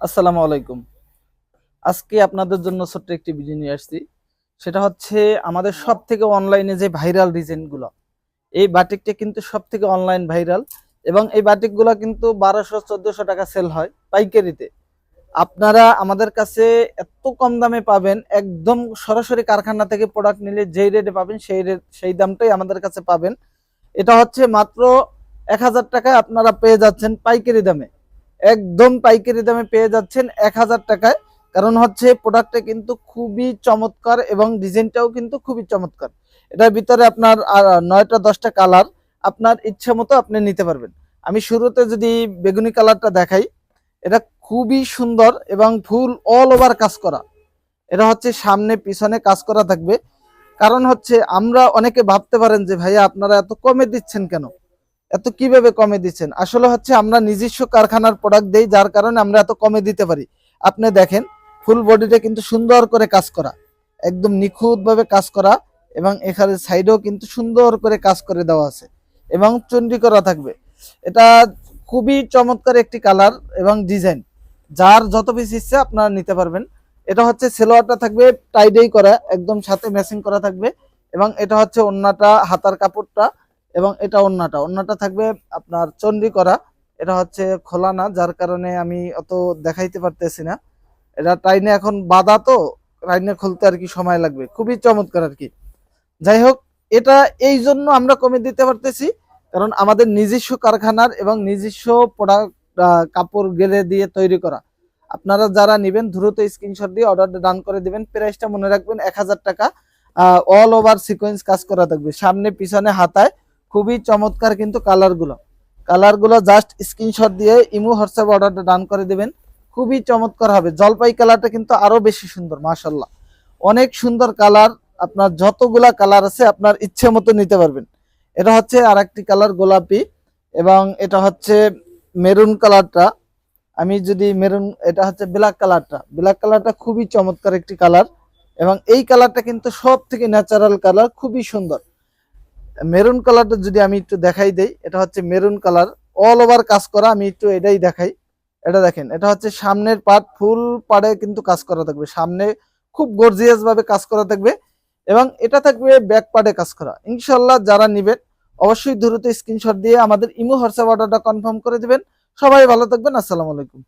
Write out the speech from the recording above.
আসসালামু আলাইকুম। আজকে আপনাদের জন্য ছোট্ট একটি ভিডিও নিয়ে আসছি। সেটা হচ্ছে আমাদের সব থেকে অনলাইনে যে ভাইরাল ডিজাইনগুলো এই বাটিকটা কিন্তু সব থেকে অনলাইন ভাইরাল এবং এই বাটিকগুলো কিন্তু বারোশো, চোদ্দশো টাকা সেল হয় পাইকারিতে। আপনারা আমাদের কাছে এত কম দামে পাবেন, একদম সরাসরি কারখানা থেকে প্রোডাক্ট নিলে যেই রেটে পাবেন সেই রেট সেই দামটাই আমাদের কাছে পাবেন। এটা হচ্ছে মাত্র এক হাজার টাকায় আপনারা পেয়ে যাচ্ছেন পাইকারি দামে। একদম পাইকারি দামে পেয়ে যাচ্ছেন এক হাজার টাকায়। কারণ হচ্ছে প্রোডাক্টটা কিন্তু খুবই চমৎকার এবং ডিজাইনটাও কিন্তু খুবই চমৎকার। এটার ভিতরে আপনার নয়টা দশটা কালার আপনার ইচ্ছা মতো আপনি নিতে পারবেন। আমি শুরুতে যদি বেগুনি কালারটা দেখাই, এটা খুবই সুন্দর এবং ফুল অল ওভার কাজ করা। এটা হচ্ছে সামনে পিছনে কাজ করা থাকবে। কারণ হচ্ছে আমরা অনেকে ভাবতে পারেন যে, ভাইয়া আপনারা এত কমে দিচ্ছেন কেন? এত কীভাবে কমে দিচ্ছেন? আসলে হচ্ছে আমরা নিজস্ব কারখানার প্রোডাক্ট দেই, যার কারণে আমরা এত কমে দিতে পারি। আপনি দেখেন ফুল বডিটা কিন্তু সুন্দর করে কাজ করা, একদম নিখুঁত ভাবে কাজ করা, এবং এখানে সাইডেও কিন্তু সুন্দর করে কাজ করে দেওয়া আছে, এবং চন্ডি করা থাকবে। এটা খুবই চমৎকার একটি কালার এবং ডিজাইন যার যত পিস ইচ্ছে আপনারা নিতে পারবেন। এটা হচ্ছে সেলোয়ারটা থাকবে টাইডেই করা, একদম সাথে ম্যাচিং করা থাকবে, এবং এটা হচ্ছে অন্যটা হাতার কাপড়টা এবং এটা ওন্নাটা ওন্নাটা থাকবে আপনার চন্ডি করা। এটা হচ্ছে খোলা না যার কারণে আমি অত দেখাইতে পারতেছি না। এটা টাইনে এখন বাধা তো, টাইনে খুলতে আর কি সময় লাগবে। খুবই চমৎকার আর কি। যাই হোক, এটা এই জন্য আমরা কমে দিতে পারতেছি, কারণ আমাদের নিজস্ব কারখানার এবং নিজস্ব প্রোডাক্ট কাপড় গেলে দিয়ে তৈরি করা। আপনারা যারা নেবেন, দ্রুত স্ক্রিনশট দিয়ে অর্ডারটা ডান করে দিবেন। প্রাইসটা মনে রাখবেন এক হাজার টাকা। অল ওভার সিকোয়েন্স কাজ করা থাকবে। সামনে, পিছনে, হাতায়। খুবই চমৎকার কিন্তু কালারগুলো কালারগুলো জাস্ট স্ক্রিনশট দিয়ে ইমো হোয়াটসঅ্যাপ অর্ডারটা ডান করে দিবেন। খুবই চমৎকার হবে। জলপাই কালারটা কিন্তু আরও বেশি সুন্দর মাশাল্লাহ অনেক সুন্দর কালার আপনার যতগুলা কালার আছে, আপনার ইচ্ছে মতো নিতে পারবেন। এটা হচ্ছে আর একটি কালার গোলাপি এবং এটা হচ্ছে মেরুন কালারটা আমি যদি মেরুন এটা হচ্ছে ব্ল্যাক কালারটা ব্ল্যাক কালারটা খুবই চমৎকার একটি কালার এবং এই কালারটা কিন্তু সব থেকে ন্যাচারাল কালার খুবই সুন্দর। মেরুন কালারটা যদি আমি একটু দেখাই দেই, এটা হচ্ছে মেরুন কালার। অল ওভার কাজ করা, আমি একটু এটাই দেখাই। এটা দেখেন, এটা হচ্ছে সামনের পার্ট, ফুল পাড়ে কিন্তু কাজ করা থাকবে। সামনে খুব গর্জিয়াস ভাবে কাজ করা থাকবে এবং এটা থাকবে ব্যাক পার্টে কাজ করা। ইনশাল্লাহ যারা নিবেন, অবশ্যই দ্রুত স্ক্রিনশট দিয়ে আমাদের ইমো হোয়াটসঅ্যাপ অর্ডারটা কনফার্ম করে দিবেন। সবাই ভালো থাকবেন, আসসালামু আলাইকুম।